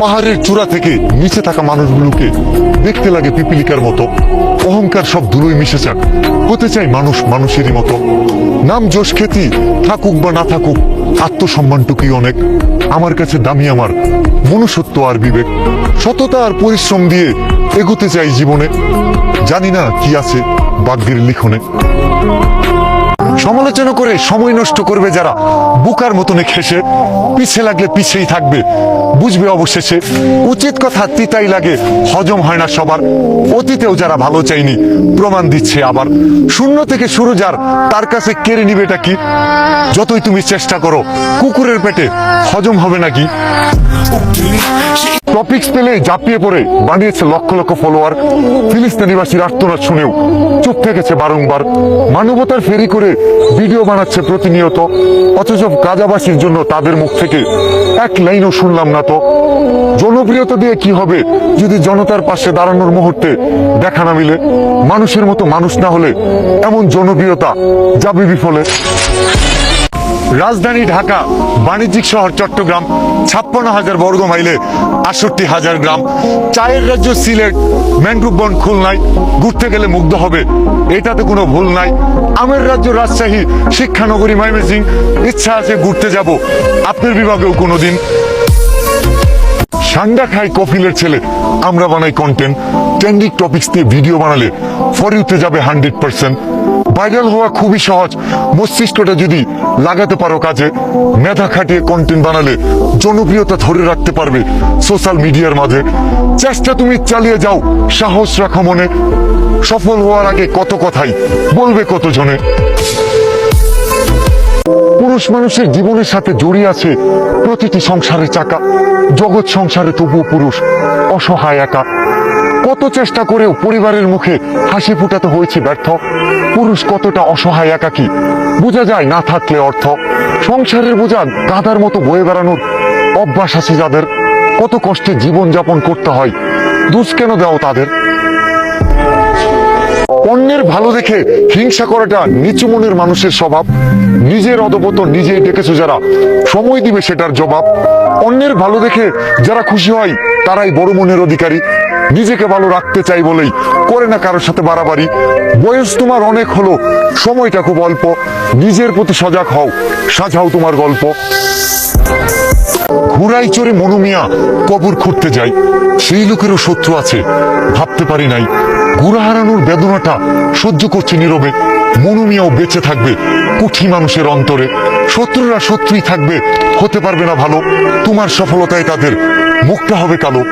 পাহাড়ের চূড়া থেকে নিচে থাকা মানুষগুলোকে দেখতে লাগে পিপিলিকার মতো। অহংকার সব ধুলোয় মিশে যাক। হতে চাই মানুষ মানুষেরই মতো। নাম যশ খ্যাতি থাকুক বা না থাকুক, আত্মসম্মানটুকুই অনেক। আমার কাছে দামি আমার, মনুষ্যত্ব আর বিবেক। সততা আর পরিশ্রম দিয়ে এগোতে চাই জীবনে। জানি না কি আছে বাগ্যের লিখনে। সমালোচনা করে সময় নষ্ট করবে যারা। বুকার মতনে খেসে, পিছে লাগলে পিছেই থাকবে। বুঝবে অবশেষে, উচিত কথা তিতাই লাগে, হজম হয় না সবার। অতীতেও যারা ভালো চাইনি প্রমাণ দিচ্ছে আবার। শূন্য থেকে শুরু যার, তার কাছে কেড়ে নিবে এটা কি? যতই তুমি চেষ্টা করো, কুকুরের পেটে হজম হবে নাকি টপিক্স পেলে ঝাঁপিয়ে পড়ে, বানিয়েছে লক্ষ লক্ষ ফলোয়ার। ফিলিস্তিনিবাসীর আর্তনাদ শুনেও চুপ থেকেছে বারংবার। মানবতার ফেরি করে ভিডিও বানাচ্ছে প্রতিনিয়ত। অথচ গাজাবাসীর জন্য তাদের মুখ থেকে এক লাইনও শুনলাম না তো। জনপ্রিয়তা দিয়ে কি হবে যদি জনতার পাশে দাঁড়ানোর মুহূর্তে দেখা না মিলে? মানুষের মতো মানুষ না হলে এমন জনপ্রিয়তা যাবে বিফলে। রাজধানী ঢাকা, বাণিজ্যিক শহর চট্টগ্রাম, ছাপ্পান্ন হাজার বর্গ মাইলে আটষট্টি হাজার গ্রাম। চায়ের রাজ্য সিলেট, ম্যানগ্রুভ বন খুলনায় ঘুরতে গেলে মুগ্ধ হবে। এটাতে কোনো ভুল নাই। আমের রাজ্য রাজশাহী, শিক্ষানগরী ময়মনসিং ইচ্ছা আছে ঘুরতে যাব। আপনার বিভাগেও কোনোদিন। সান্ডা খাই কফিলের ছেলে। আমরা বানাই কন্টেন্ট ট্রেন্ডিং টপিক্স দিয়ে ভিডিও বানালে ফর ইউতে যাবে হান্ড্রেড পার্সেন্ট ভাইরাল হওয়া খুবই সহজ। মস্তিষ্কটা যদি লাগাতে পারো কাজে, মেধা খাটিয়ে কন্টেন্ট বানালে জনপ্রিয়তা ধরে রাখতে পারবে সোশ্যাল মিডিয়ার মাঝে। চেষ্টা তুমি চালিয়ে যাও, সাহস রাখো মনে। সফল হওয়ার আগে কত কথাই বলবে কত জনে পুরুষ মানুষের জীবনের সাথে জড়িয়ে আছে প্রতিটি সংসারের চাকা। জগৎ সংসারে তবুও পুরুষ, অসহায় একা। কত চেষ্টা করেও পরিবারের মুখে হাসি ফুটাতে হয়েছে ব্যর্থ। পুরুষ কতটা অসহায় একাকী, বোঝা যায় না থাকলে অর্থ। সংসারের বোঝা গাধার মতো বয়ে বেড়ানোর অভ্যাস আছে যাদের। কত কষ্টে জীবন যাপন করতে হয়, দোষ কেন দাও তাদের? অন্যের ভালো দেখে হিংসা করাটা নিচু মনের মানুষের স্বভাব। নিজের অধপতন নিজেই ডেকেছো যারা, সময় দিবে সেটার জবাব। অন্যের ভালো দেখে যারা খুশি হয়, তারাই বড় মনের অধিকারী। নিজেকে ভালো রাখতে চাই বলেই করে না কারোর সাথে বাড়াবাড়ি। বয়স তোমার অনেক হলো, সময়টা খুব অল্প। নিজের প্রতি সজাগ হও, সাজাও তোমার গল্প। ঘুরাই চড়ে মনুমিয়া কবর খুঁড়তে যাই। সেই লোকেরও শত্রু আছে, ভাবতে পারি নাই। ঘুরা হারানোর বেদনাটা সহ্য করছে নীরবে। মনুমিয়াও বেঁচে থাকবে কুঠি মানুষের অন্তরে। শত্রুরা শত্রুই থাকবে, হতে পারবে না ভালো। তোমার সফলতায় তাদের মুখটা হবে কালো।